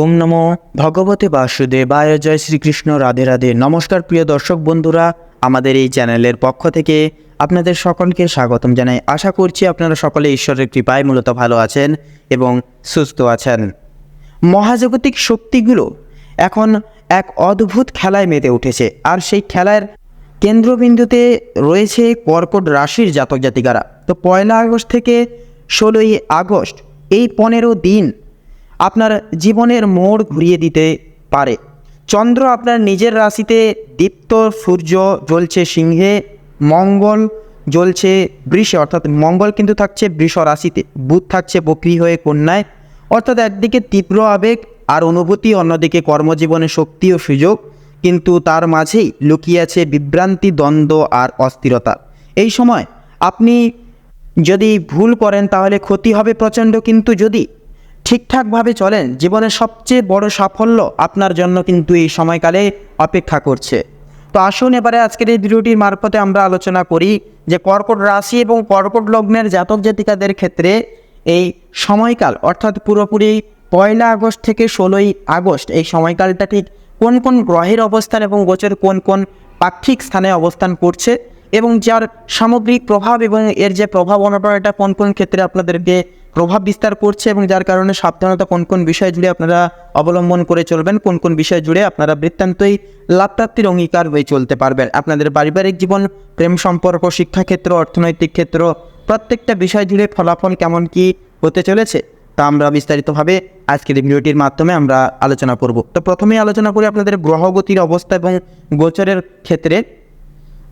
ওম নমো। ভগবতে বাসুদেবায়। জয় শ্রীকৃষ্ণ। রাধে রাধে। নমস্কার প্রিয় দর্শক বন্ধুরা, আমাদের এই চ্যানেলের পক্ষ থেকে আপনাদের সকলকে স্বাগতম জানাই। আশা করছি আপনারা সকলে ঈশ্বরের কৃপায় মূলত ভালো আছেন এবং সুস্থ আছেন। মহাজাগতিক শক্তিগুলো এখন এক অদ্ভুত খেলায় মেতে উঠেছে। আর সেই খেলার কেন্দ্রবিন্দুতে রয়েছে কর্কট রাশির জাতক জাতিকারা। তো পয়লা আগস্ট থেকে ষোলোই আগস্ট এই পনেরো দিন আপনার জীবনের মোড় ঘুরিয়ে দিতে পারে। চন্দ্র আপনার নিজের রাশিতে দীপ্ত সূর্য জ্বলছে সিংহে, মঙ্গল জ্বলছে বৃষে, অর্থাৎ মঙ্গল কিন্তু থাকছে বৃষ রাশিতে, বুধ থাকছে বকরি হয়ে কন্যায়। অর্থাৎ একদিকে তীব্র আবেগ আর অনুভূতি, অন্যদিকে কর্মজীবনে শক্তি ও সুযোগ, কিন্তু তার মাঝেই লুকিয়ে আছে বিভ্রান্তি, দ্বন্দ্ব আর অস্থিরতা। এই সময় আপনি যদি ভুল করেন তাহলে ক্ষতি হবে প্রচণ্ড, কিন্তু যদি ঠিকঠাকভাবে চলেন, জীবনের সবচেয়ে বড় সাফল্য আপনার জন্য কিন্তু এই সময়কালে অপেক্ষা করছে। তো আসুন এবারে আজকের এই ভিডিওটির মারফতে আমরা আলোচনা করি যে কর্কট রাশি এবং কর্কট লগ্নের জাতক জাতিকাদের ক্ষেত্রে এই সময়কাল, অর্থাৎ পুরোপুরি পয়লা আগস্ট থেকে ষোলোই আগস্ট, এই সময়কালটা ঠিক কোন কোন গ্রহের অবস্থান এবং গোচর কোন কোন পাক্ষিক স্থানে অবস্থান করছে এবং যার সামগ্রিক প্রভাব এবং এর যে প্রভাব অনটন এটা কোন কোন ক্ষেত্রে আপনাদেরকে প্রভাব বিস্তার করছে এবং যার কারণে সাবধানতা কোন কোন বিষয় জুড়ে আপনারা অবলম্বন করে চলবেন, কোন কোন বিষয় জুড়ে আপনারা বৃত্তান্তই লাভপ্রাপ্তির অঙ্গীকার হয়ে চলতে পারবেন। আপনাদের পারিবারিক জীবন, প্রেম সম্পর্ক, শিক্ষাক্ষেত্র, অর্থনৈতিক ক্ষেত্র, প্রত্যেকটা বিষয় জুড়ে ফলাফল কেমন কি হতে চলেছে তা আমরা বিস্তারিতভাবে আজকের ভিডিওটির মাধ্যমে আমরা আলোচনা করব। তো প্রথমেই আলোচনা করি আপনাদের গ্রহগতির অবস্থা এবং গোচরের ক্ষেত্রে।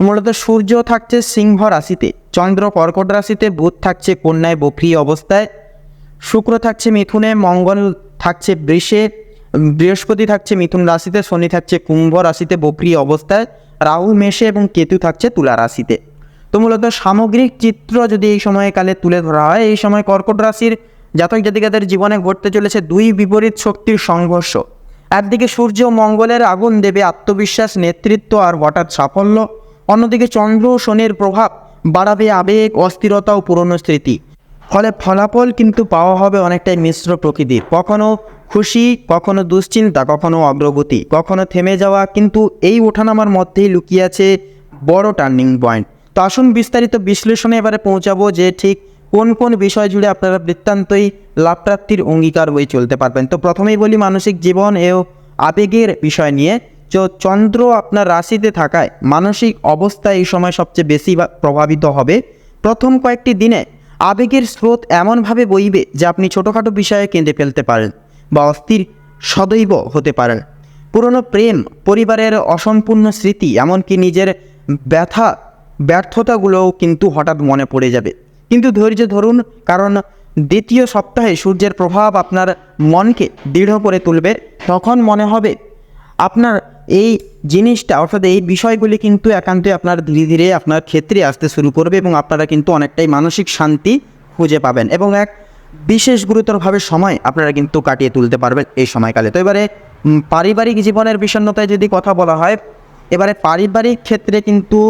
মূলত সূর্য থাকছে সিংহ রাশিতে। চন্দ্র কর্কট রাশিতে বুধ থাকছে কন্যায় বক্রি অবস্থায়, শুক্র থাকছে মিথুনে, মঙ্গল থাকছে বৃষে, বৃহস্পতি থাকছে মিথুন রাশিতে, শনি থাকছে কুম্ভ রাশিতে বক্রি অবস্থায়, রাহু, মেষে এবং কেতু থাকছে তুলা রাশিতে। তো মূলত সামগ্রিক চিত্র যদি এই সময়কালে তুলে ধরা হয়, এই সময় কর্কট রাশির জাতক জাতিকাদের জীবনে ঘটতে চলেছে দুই বিপরীত শক্তির সংঘর্ষ। একদিকে সূর্য মঙ্গলের আগুন দেবে আত্মবিশ্বাস, নেতৃত্ব আর হঠাৎ সাফল্য, অন্যদিকে চন্দ্র শনির প্রভাব বাড়াবে আবেগ, অস্থিরতা ও পুরনো স্মৃতি। ফলে ফলাফল কিন্তু পাওয়া হবে অনেকটাই মিশ্র প্রকৃতির। কখনো খুশি, কখনো দুশ্চিন্তা, কখনো অগ্রগতি, কখনো থেমে যাওয়া কিন্তু এই ওঠানামার মধ্যেই লুকিয়ে আছে বড় টার্নিং পয়েন্ট। তো আসুন বিস্তারিত বিশ্লেষণে এবারে পৌঁছাবো যে ঠিক কোন কোন বিষয় জুড়ে আপনারা বৃত্তান্তই লাভপ্রাপ্তির অঙ্গীকার হয়ে চলতে পারবেন। তো প্রথমেই বলি মানসিক জীবন ও আবেগের বিষয় নিয়ে। চন্দ্র আপনার রাশিতে থাকায় মানসিক অবস্থা এই সময় সবচেয়ে বেশি প্রভাবিত হবে। প্রথম কয়েকটি দিনে আবেগের স্রোত এমনভাবে বইবে যে আপনি ছোটোখাটো বিষয়ে কেঁদে ফেলতে পারেন বা অস্থির সদৈব হতে পারেন। পুরনো প্রেম, পরিবারের অসম্পূর্ণ স্মৃতি, এমনকি নিজের ব্যথা, ব্যর্থতাগুলোও কিন্তু হঠাৎ মনে পড়ে যাবে। কিন্তু ধৈর্য ধরুন, কারণ দ্বিতীয় সপ্তাহে সূর্যের প্রভাব আপনার মনকে দৃঢ় করে তুলবে। তখন মনে হবে, আপনার এই জিনিসটা, অর্থাৎ এই বিষয়গুলি কিন্তু একান্তই আপনার ধীরে ধীরে আপনার ক্ষেত্রে আসতে শুরু করবে এবং আপনারা কিন্তু অনেকটাই মানসিক শান্তি খুঁজে পাবেন এবং এক বিশেষ গুরুতরভাবে সময় আপনারা কিন্তু কাটিয়ে তুলতে পারবেন এই সময়কালে। তো এবারে পারিবারিক জীবনের বিষণ্ণতায় যদি কথা বলা হয়, এবারে পারিবারিক ক্ষেত্রে কিন্তু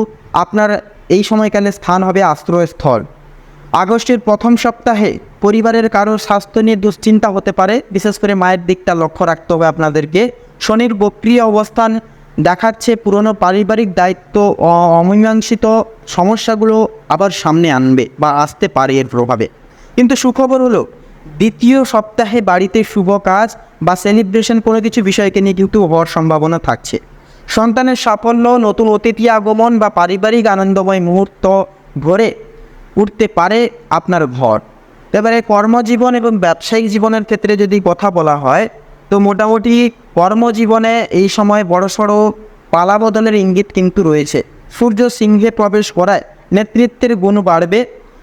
আপনার এই সময়কালে স্থান হবে আশ্রয়স্থল। আগস্টের প্রথম সপ্তাহে পরিবারের কারোর স্বাস্থ্য নিয়ে দুশ্চিন্তা হতে পারে, বিশেষ করে মায়ের দিকটা লক্ষ্য রাখতে হবে আপনাদেরকে। শনির বক্রিয় অবস্থান দেখাচ্ছে পুরনো পারিবারিক দায়িত্ব অমীমাংসিত সমস্যাগুলো আবার সামনে আনবে বা আসতে পারে এর প্রভাবে। কিন্তু সুখবর হলো, দ্বিতীয় সপ্তাহে বাড়িতে শুভ কাজ বা সেলিব্রেশন কোনো কিছু বিষয়কে নিয়ে কিন্তু হওয়ার সম্ভাবনা থাকছে। সন্তানের সাফল্য, নতুন অতিথি আগমন বা পারিবারিক আনন্দময় মুহূর্ত ভরে উঠতে পারে আপনার ঘর। এবারে কর্মজীবন এবং ব্যবসায়িক জীবনের ক্ষেত্রে যদি কথা বলা হয়, তো মোটামুটি কর্মজীবনে এই সময় বড়সড় পালা বদলের ইঙ্গিত কিন্তু রয়েছে। সূর্য সিংহে প্রবেশ করায় নেতৃত্বের গুণ বাড়বে।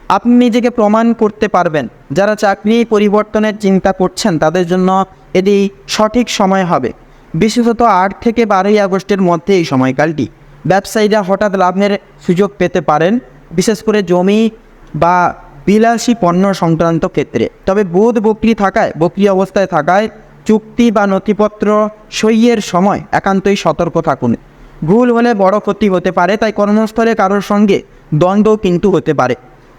আপনি নিজেকে প্রমাণ করতে পারবেন। যারা চাকরি পরিবর্তনের চিন্তা করছেন, তাদের জন্য এটি সঠিক সময় হবে। বিশেষত আট থেকে বারোই আগস্টের মধ্যে এই সময়কালটি। ব্যবসায়ীরা হঠাৎ লাভের সুযোগ পেতে পারেন, বিশেষ করে জমি বা বিলাসী পণ্য সংক্রান্ত ক্ষেত্রে। তবে বুধ বকরি থাকায়, বকরি অবস্থায় থাকায় চুক্তি বা নথিপত্র সইয়ের সময় একান্তই সতর্ক থাকুন। ভুল হলে বড় ক্ষতি হতে পারে, তাই কর্মস্থলে কারোর সঙ্গে দ্বন্দ্ব কিন্তু হতে পারে।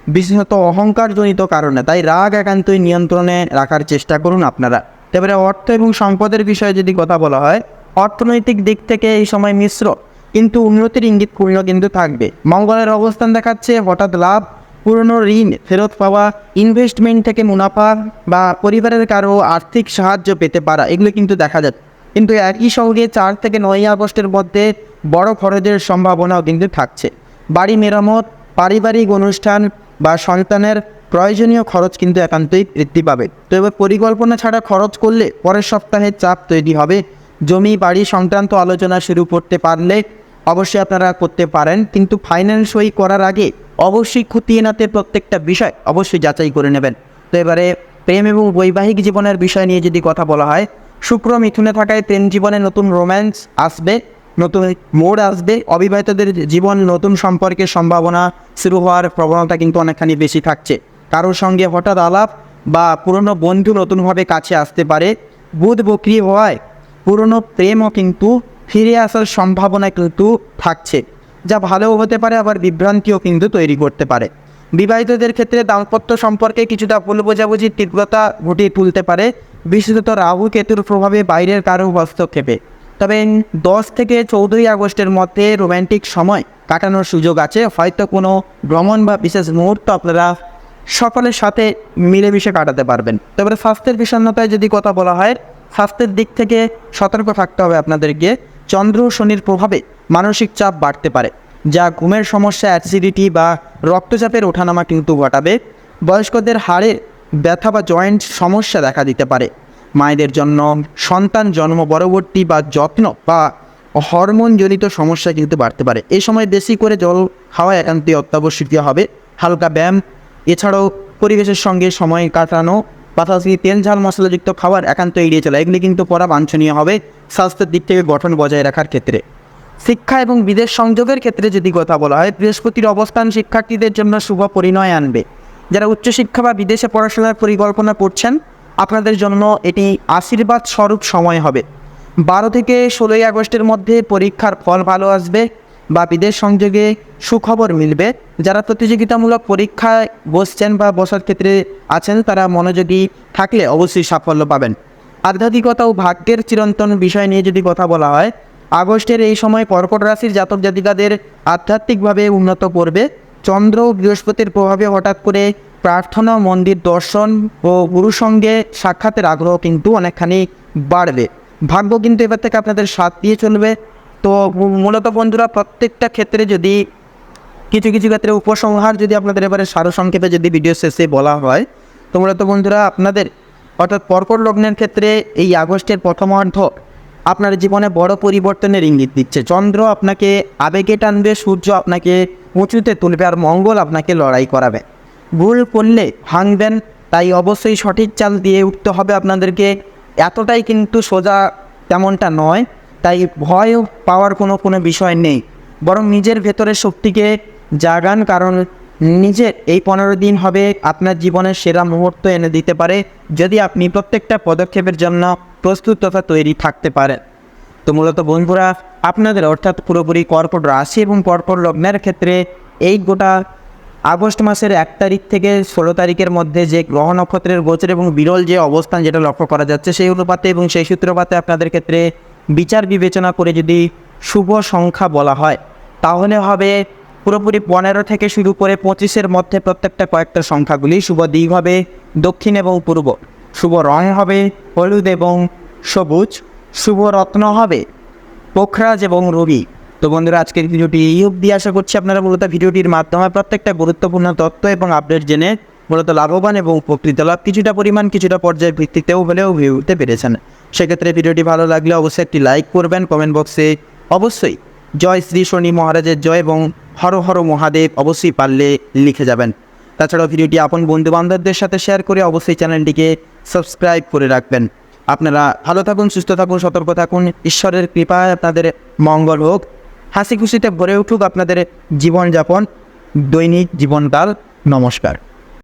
বিশেষত অহংকারজনিত কারণে, তাই রাগ একান্তই নিয়ন্ত্রণে রাখার চেষ্টা করুন আপনারা। এবারে অর্থ এবং সম্পদের বিষয়ে যদি কথা বলা হয়, অর্থনৈতিক দিক থেকে এই সময় মিশ্র, কিন্তু উন্নতির ইঙ্গিতপূর্ণ কিন্তু থাকবে। মঙ্গলের অবস্থান দেখাচ্ছে, হঠাৎ লাভ পুরনো ঋণ ফেরত পাওয়া ইনভেস্টমেন্ট থেকে মুনাফা বা পরিবারের কারও আর্থিক সাহায্য পেতে পারা, এগুলো কিন্তু দেখা যাচ্ছে। কিন্তু একই সঙ্গে চার থেকে নয় আগস্টের মধ্যে বড় খরচের সম্ভাবনাও কিন্তু থাকছে। বাড়ি মেরামত, পারিবারিক অনুষ্ঠান বা সন্তানের প্রয়োজনীয় খরচ কিন্তু একান্তই বৃদ্ধি পাবে। তো এবার পরিকল্পনা ছাড়া খরচ করলে পরের সপ্তাহে চাপ তৈরি হবে। জমি, বাড়ি সংক্রান্ত আলোচনা শুরু করতে পারলে অবশ্যই আপনারা করতে পারেন। কিন্তু ফাইন্যান্স সই করার আগে অবশ্যই খুঁটিয়ে নাতে প্রত্যেকটা বিষয় অবশ্যই যাচাই করে নেবেন। তো এবারে প্রেম এবং বৈবাহিক জীবনের বিষয় নিয়ে যদি কথা বলা হয়, শুক্র মিথুনে থাকায় প্রেম জীবনে নতুন রোম্যান্স আসবে, নতুন মোড় আসবে, অবিবাহিতদের জীবন নতুন সম্পর্কের সম্ভাবনা শুরু হওয়ার প্রবণতা কিন্তু অনেকখানি বেশি থাকছে। কারোর সঙ্গে হঠাৎ আলাপ বা পুরনো বন্ধু নতুনভাবে কাছে আসতে পারে, বুধ বক্রি হওয়ায় পুরনো প্রেমও কিন্তু ফিরে আসার সম্ভাবনা কিন্তু থাকছে। যা ভালোও হতে পারে, আবার বিভ্রান্তিও কিন্তু তৈরি করতে পারে। বিবাহিতদের ক্ষেত্রে দাম্পত্য সম্পর্কে কিছুটা ভুল বোঝাবুঝির তীব্রতা ঘটিয়ে তুলতে পারে। বিশেষত রাহু কেতুর প্রভাবে বাইরের কারও হস্তক্ষেপে। তবে দশ থেকে চৌদ্দই আগস্টের মধ্যে রোম্যান্টিক সময় কাটানোর সুযোগ আছে। হয়তো কোনো ভ্রমণ বা বিশেষ মুহূর্ত আপনারা সকলের সাথে মিলেমিশে কাটাতে পারবেন। তবে স্বাস্থ্যের বিষণ্ণতায় যদি কথা বলা হয়, স্বাস্থ্যের দিক থেকে সতর্ক থাকতে হবে আপনাদেরকে। চন্দ্র শনির প্রভাবে মানসিক চাপ বাড়তে পারে, যা ঘুমের সমস্যা অ্যাসিডিটি বা রক্তচাপের ওঠানামা কিন্তু ঘটাবে। বয়স্কদের হাড়ে ব্যথা বা জয়েন্ট সমস্যা দেখা দিতে পারে। মায়েদের জন্য সন্তান জন্ম পরবর্তী বা যত্ন বা হরমোনজনিত সমস্যা কিন্তু বাড়তে পারে। এই সময় বেশি করে জল খাওয়া একান্তই অত্যাবশ্যকীয় হবে। হালকা ব্যায়াম, এছাড়াও পরিবেশের সঙ্গে সময় কাটানো, পাশাপাশি তেল, ঝাল, মশলাযুক্ত খাবার একান্ত এড়িয়ে চলা, এগুলি কিন্তু পড়া বাঞ্ছনীয় হবে স্বাস্থ্যের দিক থেকে গঠন বজায় রাখার ক্ষেত্রে। শিক্ষা এবং বিদেশ সংযোগের ক্ষেত্রে যদি কথা বলা হয়, বৃহস্পতির অবস্থান শিক্ষার্থীদের জন্য শুভ পরিণয় আনবে। যারা উচ্চশিক্ষা বা বিদেশে পড়াশোনার পরিকল্পনা করছেন, আপনাদের জন্য এটি আশীর্বাদ স্বরূপ সময় হবে। বারো থেকে ষোলোই আগস্টের মধ্যে পরীক্ষার ফল ভালো আসবে বা বিদেশ সংযোগে সুখবর মিলবে। যারা প্রতিযোগিতামূলক পরীক্ষায় বসছেন বা বসার ক্ষেত্রে আছেন, তারা মনোযোগী থাকলে অবশ্যই সাফল্য পাবেন। আধ্যাত্মিকতা ও ভাগ্যের চিরন্তন বিষয় নিয়ে যদি কথা বলা হয় আগস্টের এই সময় কর্কট রাশির জাতক জাতিকাদের আধ্যাত্মিকভাবে উন্নত করবে। চন্দ্র ও বৃহস্পতির প্রভাবে হঠাৎ করে প্রার্থনা, মন্দির দর্শন ও গুরুর সঙ্গে সাক্ষাতের আগ্রহ কিন্তু অনেকখানি বাড়বে। ভাগ্য কিন্তু এবার থেকে আপনাদের সাথ দিয়ে চলবে। তো মূলত বন্ধুরা, প্রত্যেকটা ক্ষেত্রে যদি কিছু কিছু ক্ষেত্রে উপসংহার যদি আপনাদের এবারে সারসংক্ষেপে যদি ভিডিও শেষে বলা হয়, তো মূলত বন্ধুরা, আপনাদের অর্থাৎ পরপর লগ্নের ক্ষেত্রে এই আগস্টের প্রথমার্ধ আপনার জীবনে বড় পরিবর্তনের ইঙ্গিত দিচ্ছে। চন্দ্র আপনাকে, আবেগে টানবে, সূর্য আপনাকে উঁচুতে তুলবে আর মঙ্গল আপনাকে লড়াই করাবে। ভুল করলে ভাঙবেন, তাই অবশ্যই সঠিক চাল দিয়ে উঠতে হবে আপনাদেরকে। এতটাই কিন্তু সোজা তেমনটা নয়, তাই ভয় পাওয়ার কোনো কোনো বিষয় নেই। বরং নিজের ভেতরের শক্তিকে জাগান, কারণ নিজের এই পনেরো দিন হবে আপনার জীবনের সেরা মুহূর্ত এনে দিতে পারে যদি আপনি প্রত্যেকটা পদক্ষেপের জন্য প্রস্তুত তথা তৈরি থাকতে পারেন। তো মূলত বন্ধুরা, আপনাদের অর্থাৎ পুরোপুরি কর্কট রাশি এবং কর্কট লগ্নের ক্ষেত্রে এই গোটা আগস্ট মাসের এক তারিখ থেকে ষোলো তারিখের মধ্যে যে গ্রহ নক্ষত্রের গোচর এবং বিরল যে অবস্থান যেটা লক্ষ্য করা যাচ্ছে সেই অনুপাতে এবং সেই সূত্রপাতে আপনাদের ক্ষেত্রে বিচার বিবেচনা করে যদি শুভ সংখ্যা বলা হয়, তাহলে হবে পুরোপুরি পনেরো থেকে শুরু করে পঁচিশের মধ্যে প্রত্যেকটা কয়েকটা সংখ্যাগুলি শুভ দিক হবে, দক্ষিণ এবং পূর্ব। শুভ রং হবে, হলুদ এবং সবুজ। শুভ রত্ন হবে, পোখরাজ এবং রবি। তো বন্ধুরা, আজকের ভিডিওটি এই অবধি। আশা করছি আপনারা মূলত ভিডিওটির মাধ্যমে প্রত্যেকটা গুরুত্বপূর্ণ তথ্য এবং আপডেট জেনে মূলত লাভবান এবং উপকৃত লাভ কিছুটা পরিমাণ, কিছুটা পর্যায়ের ভিত্তিতেও হলেও ভিউ উঠতে পেরেছেন সেক্ষেত্রে ভিডিওটি ভালো লাগলে অবশ্যই একটি লাইক করবেন। কমেন্ট বক্সে অবশ্যই জয় শ্রী শনি মহারাজের জয় এবং হর হর মহাদেব অবশ্যই পারলে লিখে যাবেন। তাছাড়াও ভিডিওটি আপন বন্ধুবান্ধবদের সাথে শেয়ার করে অবশ্যই চ্যানেলটিকে সাবস্ক্রাইব করে রাখবেন। আপনারা ভালো থাকুন, সুস্থ থাকুন, সতর্ক থাকুন। ঈশ্বরের কৃপায় আপনাদের মঙ্গল হোক। হাসি খুশিতে ভরে উঠুক আপনাদের জীবনযাপন। দৈনিক জীবনকাল নমস্কার।